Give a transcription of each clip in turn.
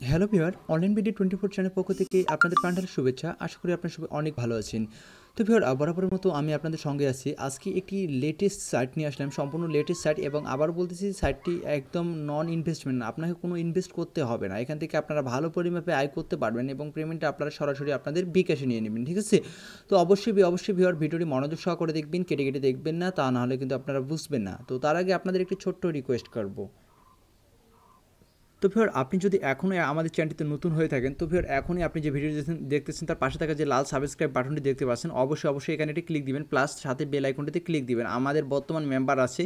Hello viewer online BD twenty four channel পক্ষ থেকে আপনাদের প্রাণঢালের শুভেচ্ছা। আশা করি আপনার সবাই অনেক ভালো আছেন। তো ভিওর বরাবরের মতো আমি আপনাদের সঙ্গে আছি। আজকে একটি লেটেস্ট সাইট নিয়ে আসলাম, সম্পূর্ণ লেটেস্ট সাইট এবং আবার বলতেছি সাইটটি একদম নন ইনভেস্টমেন্ট না। আপনাকে কোনো ইনভেস্ট করতে হবে না। এখান থেকে আপনারা ভালো পরিমাপে আয় করতে পারবেন এবং পেমেন্টটা আপনারা সরাসরি আপনাদের বিকাশে নিয়ে নেবেন, ঠিক আছে? তো অবশ্যই অবশ্যই ভিওর ভিডিওটি মনোযোগ সহকারে দেখবেন, কেটে কেটে দেখবেন না, তা নাহলে কিন্তু আপনারা বুঝবেন না। তো তার আগে আপনাদের একটি ছোট্ট রিকোয়েস্ট করব। তো ভিওর আপনি যদি এখনও আমাদের চ্যানেলটিতে নতুন হয়ে থাকেন, তো ভিওর এখনই আপনি যে ভিডিও দেখতেছেন, তার পাশে থাকা যে লাল সাবস্ক্রাইব বাটনটি দেখতে পাচ্ছেন, অবশ্যই অবশ্যই এখানে একটি ক্লিক দিবেন প্লাস সাথে বেল আইকনটিতে ক্লিক দিবেন। আমাদের বর্তমান মেম্বার আছে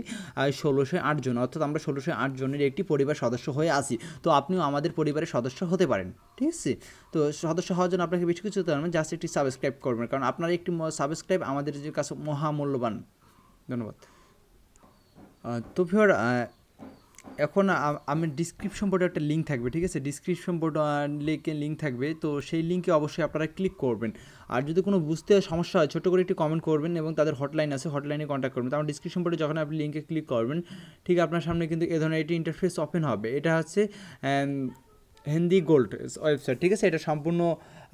ষোলোশো জন, অর্থাৎ আমরা ষোলোশো জনের একটি পরিবার সদস্য হয়ে আছি। তো আপনিও আমাদের পরিবারের সদস্য হতে পারেন, ঠিক আছে? তো সদস্য হওয়ার জন্য আপনাকে বেশি কিছু পারবেন জাস্ট একটি সাবস্ক্রাইব করবেন, কারণ আপনার একটি সাবস্ক্রাইব আমাদের কাছে মহামূল্যবান। ধন্যবাদ। তো ভিওর এখন আমি ডিসক্রিপশন বোর্ডে একটা লিঙ্ক থাকবে, ঠিক আছে? ডিসক্রিপশন বোর্ড লিঙ্কে লিঙ্ক থাকবে, তো সেই লিঙ্কে অবশ্যই আপনারা ক্লিক করবেন। আর যদি কোনো বুঝতে সমস্যা হয়, ছোটো করে একটি কমেন্ট করবেন এবং তাদের হটলাইন আছে হটলাইনে কন্ট্যাক্ট করবেন। তারপর ডিসক্রিপশন বোর্ডে যখন আপনি লিঙ্কে ক্লিক করবেন, ঠিক আপনার সামনে কিন্তু এ ধরনের একটি ইন্টারফেস ওপেন হবে। এটা হচ্ছে হিন্দি গোল্ড ওয়েবসাইট, ঠিক আছে? এটা সম্পূর্ণ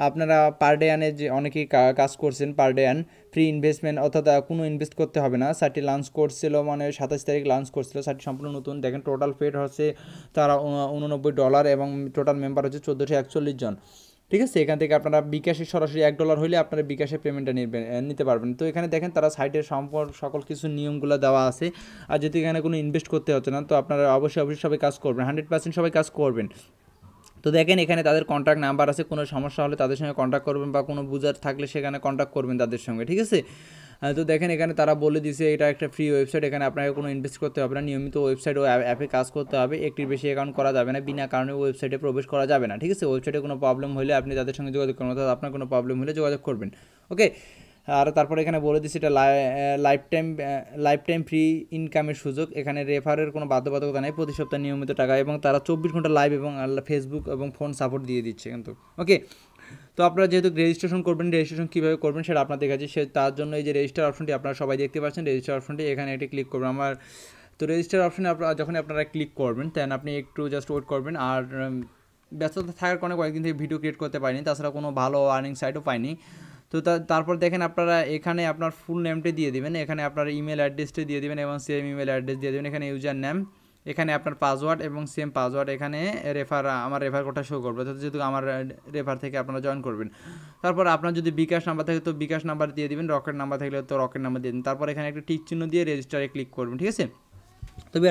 আপনারা পার ডে আনে যে অনেকেই কাজ করছেন per day and free investment অর্থাৎ কোনো ইনভেস্ট করতে হবে না। সাইটটি লঞ্চ করছিল মানে সাতাশ তারিখ লঞ্চ করছিল সাইটটি সম্পূর্ণ নতুন। দেখেন টোটাল পেড হচ্ছে তারা উননব্বই ডলার এবং টোটাল মেম্বার হচ্ছে চোদ্দোশো একচল্লিশ জন। ঠিক আছে? এখান থেকে আপনারা বিকাশে সরাসরি এক ডলার হলে আপনারা বিকাশে পেমেন্টটা নেবেন নিতে পারবেন। তো এখানে দেখেন তারা সাইটের সম্পর্ক সকল কিছু নিয়মগুলো দেওয়া আছে। আর যদি এখানে কোনো ইনভেস্ট করতে হচ্ছে না, তো আপনারা অবশ্যই অবশ্যই সবাই কাজ করবেন। হান্ড্রেড পার্সেন্ট সবাই কাজ করবেন। তো দেখেন, এখানে তাদের কন্ট্যাক্ট নাম্বার আছে, কোনো সমস্যা হলে তাদের সঙ্গে কন্ট্যাক্ট করবেন বা কোনো বুঝার থাকলে সেখানে কন্ট্যাক্ট করবেন তাদের সঙ্গে, ঠিক আছে? তো দেখেন, এখানে তারা বলে দিছে, এটা একটা ফ্রি ওয়েবসাইট এখানে আপনাকে কোনো ইনভেস্ট করতে হবে না, নিয়মিত ওয়েবসাইট ও অ্যাপে কাজ করতে হবে, একটির বেশি অ্যাকাউন্ট করা যাবে না, বিনা কারণে ওয়েবসাইটে প্রবেশ করা যাবে না, ঠিক আছে? ওয়েবসাইটে কোনো প্রবলেম হলে আপনি তাদের সঙ্গে যোগাযোগ করবেন, অর্থাৎ আপনার কোনো প্রবলেম হলে যোগাযোগ করবেন ওকে আর তারপরে এখানে বলে দিচ্ছি এটা life time life time free ইনকামের সুযোগ। এখানে রেফারের কোনো বাধ্যবাধকতা নেই। প্রতি সপ্তাহে নিয়মিত টাকা এবং তারা চব্বিশ ঘণ্টা লাইভ এবং ফেসবুক এবং ফোন সাপোর্ট দিয়ে দিচ্ছে কিন্তু। ওকে তো আপনারা যেহেতু রেজিস্ট্রেশন করবেন রেজিস্ট্রেশন কীভাবে করবেন সেটা আপনার দেখাচ্ছি সে, তার জন্য এই যে রেজিস্টার অপশনটি আপনারা সবাই দেখতে পাচ্ছেন। রেজিস্টার অপশনটি এখানে এটি ক্লিক করবেন। আমার, তো রেজিস্টার অপশনে আপনারা যখন আপনারা ক্লিক করবেন দেন আপনি একটু জাস্ট ওয়েট করবেন। আর ব্যস্ততা থাকার কারণে কয়েকদিন থেকে ভিডিও ক্রিয়েট করতে পারিনি। তাছাড়া কোনো ভালো আর্নিং সাইটও পাইনি। তো তারপর দেখেন আপনারা এখানে আপনার ফুল নেমটি দিয়ে দিবেন। এখানে আপনার ইমেল অ্যাড্রেসটি দিয়ে দিবেন এবং সেম ইমেল অ্যাড্রেস দিয়ে দেবেন। এখানে ইউজার নেম এখানে আপনার পাসওয়ার্ড এবং সেম পাসওয়ার্ড এখানে রেফার আমার রেফার কোডটা শো করবে। অর্থাৎ যেহেতু আমার রেফার থেকে আপনারা জয়েন করবেন। তারপর আপনার যদি বিকাশ নাম্বার থাকে, তো বিকাশ নাম্বার দিয়ে দিবেন। রকেট নাম্বার থাকলে তো রকেট নাম্বার দিয়ে দিন। তারপর এখানে একটা টিক চিহ্ন দিয়ে রেজিস্টারে ক্লিক করবেন, ঠিক আছে? তবে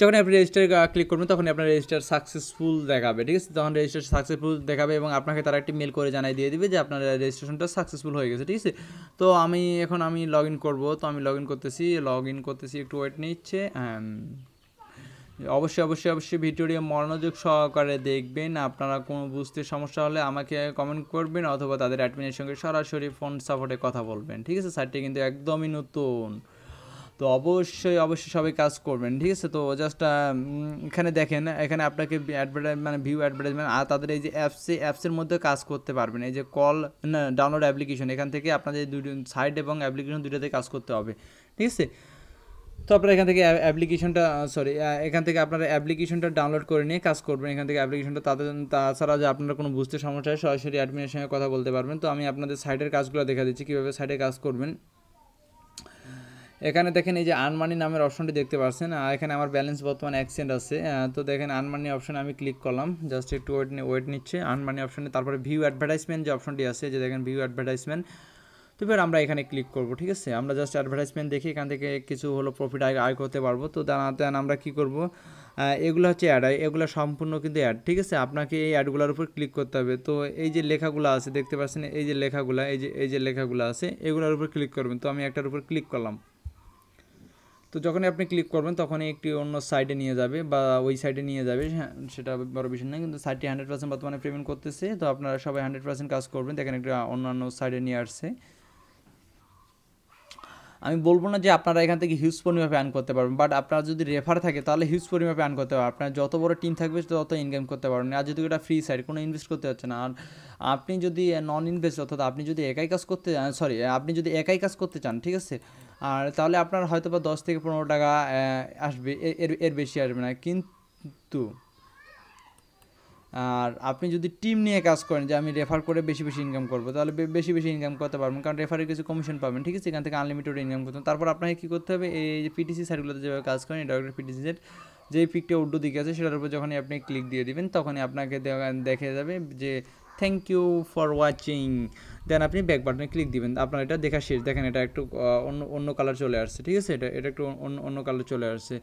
যখন আপনি রেজিস্টার ক্লিক করবেন তখন আপনার রেজিস্টার সাকসেসফুল দেখাবে, ঠিক আছে? তখন রেজিস্টার সাকসেসফুল দেখাবে এবং আপনাকে তারা একটি মেল করে জানাই দিয়ে দিবে যে আপনার রেজিস্ট্রেশনটা সাকসেসফুল হয়ে গেছে, ঠিক আছে? তো আমি এখন আমি লগ ইন করব, তো আমি লগ ইন করতেছি লগ ইন করতেছি, একটু ওয়েট নিচ্ছে অবশ্যই অবশ্যই অবশ্যই ভিডিওটি মনোযোগ সহকারে দেখবেন। আপনারা কোনো বুঝতে সমস্যা হলে আমাকে কমেন্ট করবেন অথবা তাদের অ্যাডমিনের সঙ্গে সরাসরি ফোন সাপোর্টে কথা বলবেন, ঠিক আছে? সাইটটি কিন্তু একদমই নতুন। তো অবশ্যই অবশ্যই সবাই কাজ করবেন, ঠিক আছে? তো জাস্ট এখানে দেখেন, এখানে আপনাকে অ্যাডভার্টাইজ মানে ভিউ অ্যাডভার্টাইজমেন্ট আর তাদের এই যে অ্যাপসে অ্যাপসের মধ্যে কাজ করতে পারবেন। এই যে কল না ডাউনলোড অ্যাপ্লিকেশন এখান থেকে আপনাদের দুটো সাইট এবং অ্যাপ্লিকেশন দুটোতে কাজ করতে হবে, ঠিক আছে? তো আপনারা এখান থেকে অ্যাপ্লিকেশনটা সরি এখান থেকে আপনারা অ্যাপ্লিকেশনটা ডাউনলোড করে নিয়ে কাজ করবেন। এখান থেকে অ্যাপ্লিকেশনটা তাদের, তাছাড়া যে আপনারা কোনো বুঝতে সমস্যা হয়, সরাসরি অ্যাডমিনের সঙ্গে কথা বলতে পারবেন। তো আমি আপনাদের সাইটের কাজগুলো দেখা দিচ্ছি, কীভাবে সাইটে কাজ করবেন। এখানে দেখেন এই যে আনমানি নামের অপশনটি দেখতে পাচ্ছেন, আর এখানে আমার ব্যালেন্স বর্তমানে অ্যাক্সেন্ট আছে। তো দেখেন আনমানি অপশনে আমি ক্লিক করলাম জাস্ট একটু ওয়েট ওয়েট নিচ্ছে। আনমানি অপশনে তারপরে ভিউ অ্যাডভার্টাইজমেন্ট যে অপশনটি আছে, যে দেখেন ভিউ অ্যাডভার্টাইজমেন্ট তো এবার আমরা এখানে ক্লিক করব, ঠিক আছে? আমরা জাস্ট অ্যাডভার্টাইজমেন্ট দেখি এখান থেকে কিছু হলো প্রফিট আয় আয় করতে পারব। তো দেন আমরা কি করব? এগুলো হচ্ছে অ্যাড এগুলো সম্পূর্ণ কিন্তু অ্যাড ঠিক আছে? আপনাকে এই অ্যাডগুলোর উপর ক্লিক করতে হবে। তো এই যে লেখাগুলো আছে, দেখতে পাচ্ছেন, এই যে লেখাগুলো, এই যে এই যে লেখাগুলো আছে, এগুলোর উপর ক্লিক করবেন। তো আমি একটার উপর ক্লিক করলাম। তো যখনই আপনি ক্লিক করবেন, তখনই একটি অন্য সাইডে নিয়ে যাবে বা ওই সাইডে নিয়ে যাবে হ্যাঁ সেটা বড় বিষয় না কিন্তু সাইটটি হান্ড্রেড পার্সেন্ট বর্তমানে পেমেন্ট করতেছে। তো আপনারা সবাই হান্ড্রেড পার্সেন্ট কাজ করবেন। দেখেন একটা অন্যান্য সাইডে নিয়ে আসছে। আমি বলব না যে আপনারা এখান থেকে হিউজ পরিমাপে আর্ন করতে পারবেন বাট আপনার যদি রেফার থাকে, তাহলে হিউজ পরিমাপে আর্ন করতে পারবেন। আপনার যত বড় টিম থাকবে, তত ইনকাম করতে পারবেন। আর যদি এটা ফ্রি সাইড কোনো ইনভেস্ট করতে হচ্ছে না। আর আপনি যদি নন ইনভেস্ট অর্থাৎ আপনি যদি একাই কাজ করতে সরি আপনি যদি একাই কাজ করতে চান, ঠিক আছে? আর তাহলে আপনার হয়তো বা দশ থেকে পনেরো টাকা আসবে এর এর বেশি আসবে না। কিন্তু আর আপনি যদি টিম নিয়ে কাজ করেন, যে আমি রেফার করে বেশি বেশি ইনকাম করব, তাহলে বেশি বেশি ইনকাম করতে পারবেন। কারণ রেফারের কিছু কমিশন পাবেন, ঠিক আছে? এখান থেকে আনলিমিটেড ইনকাম করতে তারপর আপনাকে কী করতে হবে? এই যে পিটিসি সাইটগুলোতে যেভাবে কাজ করেন, এটা পিটিসি সেট যেই পিকটা উল্টো দিকে আছে, সেটার উপর যখনই আপনি ক্লিক দিয়ে দিবেন, তখনই আপনাকে দেখে যাবে যে thank you for watching then আপনি ব্যাক বাটনে ক্লিক দিবেন। আপনার এটা দেখা শেষ। দেখেন এটা একটু অন্য অন্য কালার চলে আসছে, ঠিক আছে? এটা এটা একটু অন্য অন্য কালার চলে আসছে।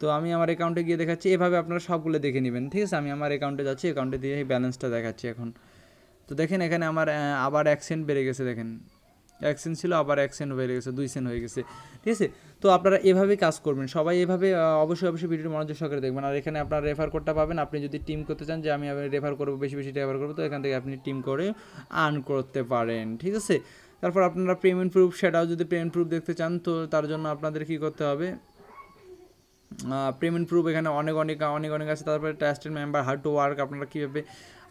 তো আমি আমার অ্যাকাউন্টে গিয়ে দেখাচ্ছি। এভাবে আপনারা সবগুলো দেখে নেবেন, ঠিক আছে? আমি আমার অ্যাকাউন্টে যাচ্ছি অ্যাকাউন্টে দিয়ে ব্যালেন্সটা দেখাচ্ছি এখন। তো দেখেন এখানে আমার আবার অ্যাক্সেন্ট বেড়ে গেছে, দেখেন। এক সেন্ট ছিল, আবার এক সেন্ট হয়ে গেছে, দুই সেন্ট হয়ে গেছে। ঠিক আছে? তো আপনারা এভাবেই কাজ করবেন। সবাই এভাবে অবশ্যই অবশ্যই ভিডিওটি মনোযোগ সহকারে দেখবেন। আর এখানে আপনার রেফার কোডটা পাবেন। আপনি যদি টিম করতে চান যে, আমি রেফার করব, বেশি বেশি রেফার করব, তো এখান থেকে আপনি টিম করে আর্ন করতে পারেন। ঠিক আছে? তারপর আপনারা পেমেন্ট প্রুফ সেটাও যদি পেমেন্ট প্রুফ দেখতে চান, তো তার জন্য আপনাদের কী করতে হবে? পেমেন্ট প্রুফ এখানে অনেক অনেক অনেক অনেক আছে। তারপরে trusted member how to work আপনারা কীভাবে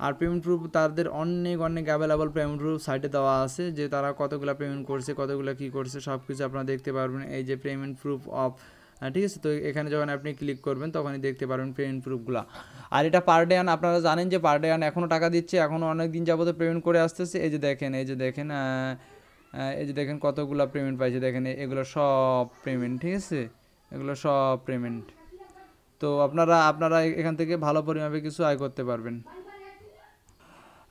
আর পেমেন্ট প্রুফ তাদের অনেক অনেক অ্যাভেলেবল পেমেন্ট প্রুফ সাইটে দেওয়া আছে, যে তারা কতগুলো পেমেন্ট করছে, কতগুলো কী করছে সব কিছু আপনারা দেখতে পারবেন। এই যে পেমেন্ট প্রুফ অফ ঠিক আছে? তো এখানে যখন আপনি ক্লিক করবেন, তখনই দেখতে পারবেন পেমেন্ট প্রুফগুলো আর এটা পার ডে আপনারা জানেন যে পার ডে এখনও টাকা দিচ্ছে এখনও অনেক দিন যাবত পেমেন্ট করে আসতেছে। এই যে দেখেন, এই যে দেখেন এই যে দেখেন কতগুলো পেমেন্ট পাইছে। দেখেন, এগুলো সব পেমেন্ট ঠিক আছে? এগুলো সব পেমেন্ট তো আপনারা আপনারা এখান থেকে ভালো পরিমাণে কিছু আয় করতে পারবেন।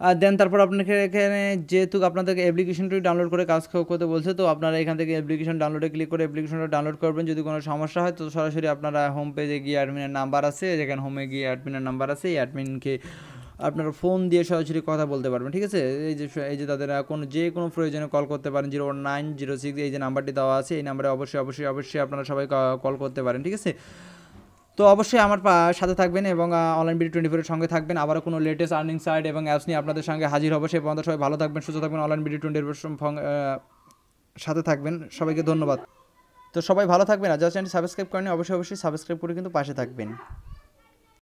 আর দেন তারপর আপনাকে এখানে যেহেতু আপনাদেরকে অ্যাপ্লিকেশনটি ডাউনলোড করে কাজ করতে বলছে, তো আপনারা এখান থেকে অ্যাপ্লিকেশন ডাউনলোডে ক্লিক করে অ্যাপ্লিকেশনটা ডাউনলোড করবেন। যদি কোনো সমস্যা হয়, তো সরাসরি আপনারা হোম পেজে গিয়ে অ্যাডমিনের নাম্বার আছে। যেখানে হোমে গিয়ে অ্যাডমিনের নাম্বার আছে, এই অ্যাডমিনকে আপনারা ফোন দিয়ে সরাসরি কথা বলতে পারবেন, ঠিক আছে? এই যে এই যে তাদের কোনো, যে কোনো প্রয়োজনে কল করতে পারেন জিরো নাইন জিরো সিক্স এই যে নাম্বারটি দেওয়া আছে, এই নাম্বারে অবশ্যই অবশ্যই অবশ্যই আপনারা সবাই কল করতে পারেন, ঠিক আছে? তো অবশ্যই আমার সাথে থাকবেন এবং অনলাইন বিডি টোয়েন্টি ফোরের সঙ্গে থাকবেন। আবারও কোনো লেটেস্ট আর্নিং সাইট এবং অ্যাপস নিয়ে আপনাদের সঙ্গে হাজির হব সেই পর্যন্ত সবাই ভালো থাকবেন, সুস্থ থাকবেন অনলাইন বিডি টোয়েন্টি ফোর সাথে থাকবেন। সবাইকে ধন্যবাদ। তো সবাই ভালো থাকবেন, আর যারা চ্যানেলটি সাবস্ক্রাইব করেনি অবশ্যই অবশ্যই সাবস্ক্রাইব করে কিন্তু পাশে থাকবেন।